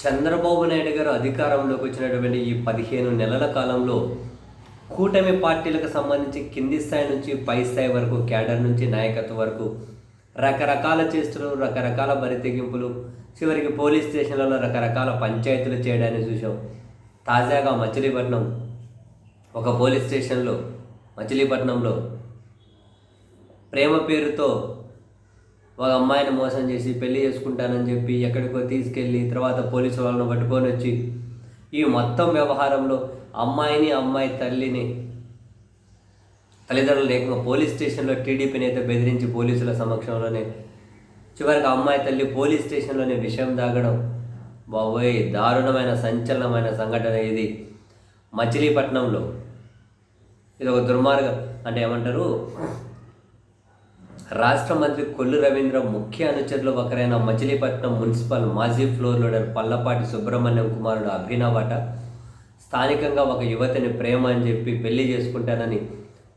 చంద్రబాబు నాయుడు గారు అధికారంలోకి వచ్చినటువంటి ఈ పదిహేను నెలల కాలంలో కూటమి పార్టీలకు సంబంధించి కింది స్థాయి నుంచి పై స్థాయి వరకు క్యాడర్ నుంచి నాయకత్వం వరకు రకరకాల చేస్తులు రకరకాల బరితెగింపులు చివరికి పోలీస్ స్టేషన్లలో రకరకాల పంచాయతీలు చేయడాన్ని చూసాం తాజాగా మచిలీపట్నం ఒక పోలీస్ స్టేషన్లో మచిలీపట్నంలో ప్రేమ పేరుతో ఒక అమ్మాయిని మోసం చేసి పెళ్ళి చేసుకుంటానని చెప్పి ఎక్కడికో తీసుకెళ్ళి తర్వాత పోలీసు వాళ్ళని పట్టుకొని వచ్చి ఈ మొత్తం వ్యవహారంలో అమ్మాయిని అమ్మాయి తల్లిని తల్లిదండ్రులు లేకుండా పోలీస్ స్టేషన్లో టీడీపీని అయితే బెదిరించి పోలీసుల సమక్షంలోనే చివరికి అమ్మాయి తల్లి పోలీస్ స్టేషన్లోనే విషయం దాగడం. బాబోయ్ దారుణమైన సంచలనమైన సంఘటన ఇది. మచిలీపట్నంలో ఇది ఒక దుర్మార్గం. అంటే ఏమంటారు? రాష్ట్ర మంత్రి కొల్లు రవీంద్ర ముఖ్య అనుచరులు ఒకరైన మచిలీపట్నం మున్సిపల్ మాజీ ఫ్లోర్ లీడర్ పల్లపాటి సుబ్రహ్మణ్యం కుమారుడు అభినవాట అట స్థానికంగా ఒక యువతిని ప్రేమ అని చెప్పి పెళ్ళి చేసుకుంటానని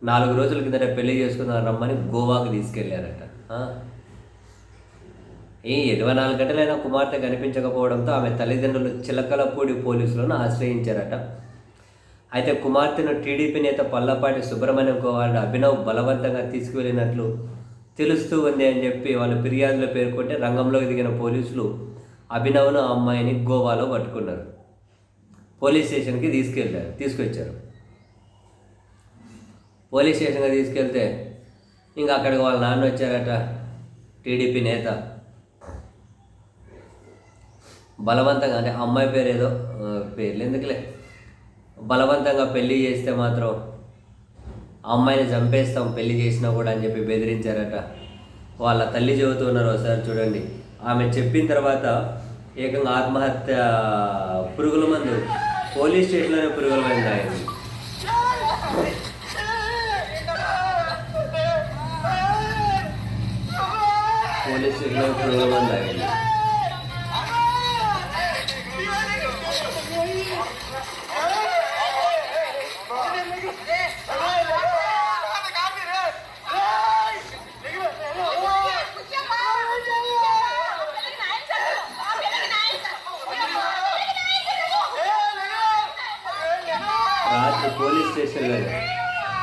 నాలుగు రోజుల కిందట పెళ్ళి చేసుకున్నారు రమ్మని గోవాకు తీసుకెళ్ళారట. ఈ ఇరవై నాలుగు గంటలైనా కుమార్తె కనిపించకపోవడంతో ఆమె తల్లిదండ్రులు చిలకలపూడి పోలీసులను ఆశ్రయించారట. అయితే కుమార్తెను టీడీపీ నేత పల్లపాటి సుబ్రహ్మణ్యం కుమారుడు అభినవ్ బలవంతంగా తీసుకువెళ్ళినట్లు తెలుస్తూ ఉంది అని చెప్పి వాళ్ళు ఫిర్యాదులో పేర్కొంటే రంగంలోకి దిగిన పోలీసులు అభినవ్ను ఆ అమ్మాయిని గోవాలో పట్టుకున్నారు. పోలీస్ స్టేషన్కి తీసుకెళ్ళారు తీసుకొచ్చారు. పోలీస్ స్టేషన్కి తీసుకెళ్తే ఇంకా అక్కడికి వాళ్ళ నాన్న వచ్చారట టీడీపీ నేత. బలవంతంగా అంటే అమ్మాయి పేరు ఏదో పేర్లు ఎందుకులే. బలవంతంగా పెళ్ళి చేస్తే మాత్రం ఆ అమ్మాయిని చంపేస్తాం పెళ్ళి చేసినా కూడా అని చెప్పి బెదిరించారట. వాళ్ళ తల్లి చెబుతున్నారు ఒకసారి చూడండి. ఆమె చెప్పిన తర్వాత ఏకంగా ఆత్మహత్య పురుగుల మందు పోలీస్ స్టేషన్లోనే పురుగుల మందు తాగింది. పోలీస్ స్టేషన్లో పురుగుల మందు తాగింది. రాత్రి పోలీస్ స్టేషన్లో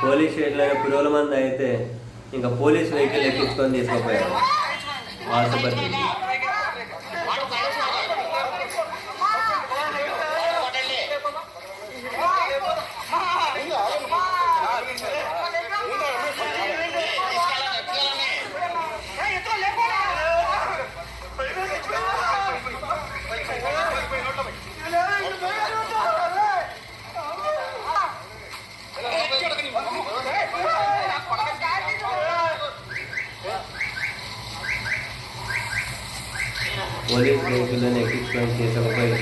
పోలీస్ స్టేషన్లో పురుగుల మంది అయితే ఇంకా పోలీస్ వెహికల్ ఎక్కించుకొని తీసుకుపోయారు. ఆసుపత్రికి పోలీస్ వెహికల్ని ఎక్కించుకొని తీసుకుపోయి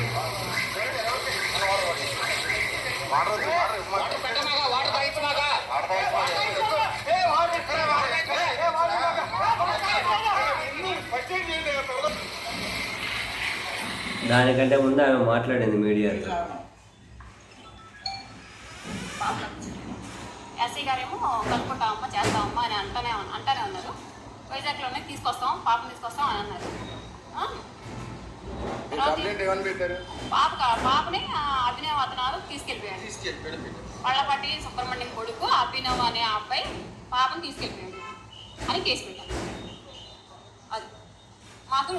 దానికంటే ముందు ఆమె మాట్లాడింది మీడియాతో. ఎస్సీ గారేమో కనుక్కుంటామమ్మా చేస్తామమ్మా అని అంటనే అంటనే అంటానే ఉన్నారు. వైజాగ్లోనే తీసుకొస్తాం పాపం తీసుకొస్తాం అని అన్నారు. కంప్లైంట్ ఏమని పెట్టారు? పాప కా- పాపని ఆ, అభినవ్ అతనాలు తీసుకెళ్ళిపోయాడు తీసుకెళ్ళి పెట్టారు. పళ్ళపాటి సుబ్రహ్మణ్యం కొడుకు అభినవ్ అనే అబ్బాయి పాపను తీసుకెళ్ళిపోయాడు అని కేసు పెట్టారు. అది. మాకు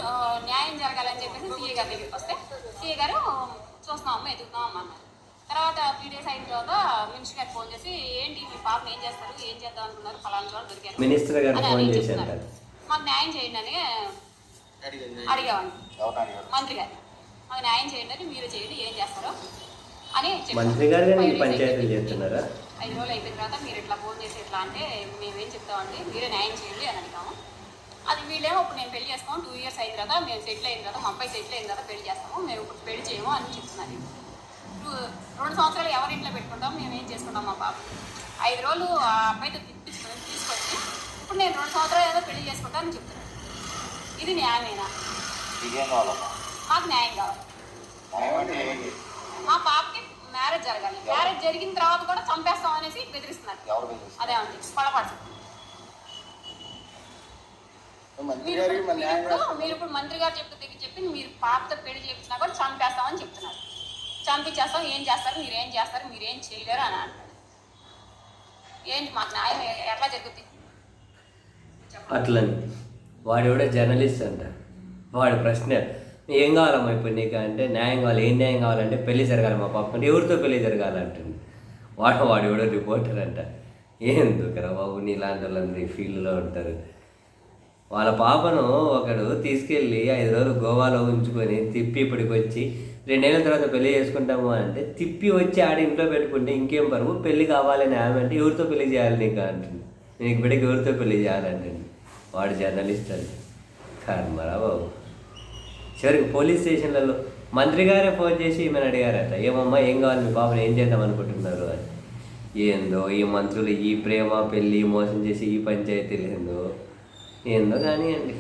న్యాయం జరగాలని చెప్పేసి సీఏ గారి దగ్గరికి వస్తే సీఏ గారు చూస్తున్నామమ్మా ఎదుగుతున్నామమ్మా అన్నారు. తర్వాత త్రీ డేస్ అయిన తర్వాత మినిస్టర్ గారికి ఫోన్ చేసి ఏంటి మీ పాపను ఏం చేస్తారు? ఏం చేద్దాం అనుకున్నారు? ఫలానా చోట దొరికారు. మినిస్టర్ గారు అని ఫోన్. అంటారు మాకు న్యాయం చేయండి అని అడిగామండి మంత్రి గారు మాకు న్యాయం చేయండి అని మీరు చేయండి ఏం చేస్తారో అని చెప్పారు. మంత్రి గారు పంచాయతీలు. చేస్తున్నారా? ఐదు రోజులు అయిపోయిన తర్వాత మీరు ఇట్లా ఫోన్ చేసి ఇట్లా అంటే మేమేం చెప్తామండి మీరే న్యాయం చేయండి అని అడిగాము. అది వీళ్ళేమో ఇప్పుడు నేను పెళ్ళి చేస్తాము టూ ఇయర్స్ అయిన తర్వాత మేము సెటిల్ అయిన తర్వాత మా అబ్బాయి సెటిల్ అయిన తర్వాత పెళ్ళి చేస్తాము. మేము ఇప్పుడు పెళ్ళి చేయము అని చెప్తున్నారు. ఇప్పుడు రెండు సంవత్సరాలు ఎవరి ఇంట్లో పెట్టుకుంటాం మేము ఏం చేసుకుంటాం మా బాబు? ఐదు రోజులు ఆ అబ్బాయితో తిప్పించుకొని తీసుకొచ్చి ఇప్పుడు నేను రెండు సంవత్సరాలు ఏదో పెళ్ళి చేసుకుంటానని చెప్తున్నాను ఇది న్యాయమేనా? ఇదేం కావాలమ్మా? మాకు న్యాయం కావాలి? మా పాపకి మ్యారేజ్ జరగాలి. మ్యారేజ్ జరిగిన తర్వాత కూడా చంపేస్తాం అనేసి బెదిరిస్తున్నారు. అదే ఉంది పడపడు మంత్రి మీరు గారికి ఇప్పుడు- మంత్రి గారు చెప్పి దగ్గర చెప్పి మీరు పాపతో పెళ్ళి చేపించినా కూడా చంపేస్తామని చెప్తున్నారు. చంపించేస్తాం. ఏం చేస్తారు? మీరు ఏం చేస్తారు? మీరు ఏం చేయలేరు అని అంటారు ఏంటి మాకు న్యాయం ఎట్లా జరుగుతుంది. అట్లని. వాడు కూడా జర్నలిస్ట్ అంట. వాడి ప్రశ్న ఏం కావాలమ్మా ఇప్పుడు నీకు అంటే న్యాయం కావాలి ఏం న్యాయం కావాలంటే పెళ్ళి జరగాలి మా పాప. అంటే ఎవరితో పెళ్ళి జరగాలంటుంది? వాడు వాడు కూడా రిపోర్టర్ అంట. ఎందుకురా బాబు నీలాంటి వాళ్ళందరూ ఈ ఫీల్డ్లో ఉంటారు. వాళ్ళ పాపను ఒకడు తీసుకెళ్ళి ఐదు రోజులు గోవాలో ఉంచుకొని తిప్పి ఇప్పటికి వచ్చి రెండేళ్ళ తర్వాత పెళ్ళి చేసుకుంటాము అంటే తిప్పి వచ్చి ఆడ ఇంట్లో పెట్టుకుంటే ఇంకేం పరువు? పెళ్ళి కావాలని ఆమె అంటే ఎవరితో పెళ్ళి చేయాలి నీకు అంటుంది. నీకు బిడ్డకి ఎవరితో పెళ్ళి చేయాలంటుంది? వాడు జర్నలిస్ట్ అండి కర్మరా బాబు. చివరికి పోలీస్ స్టేషన్లలో మంత్రి గారే ఫోన్ చేసి ఈమెను అడిగారట ఏమమ్మా ఏం కావాలి? మీ పాపను ఏం చేద్దాం అనుకుంటున్నారు? అని. ఏందో ఈ మంత్రులు ఈ ప్రేమ పెళ్ళి మోసం చేసి ఈ పంచాయతీలు ఏందో ఏందో కానీ అండి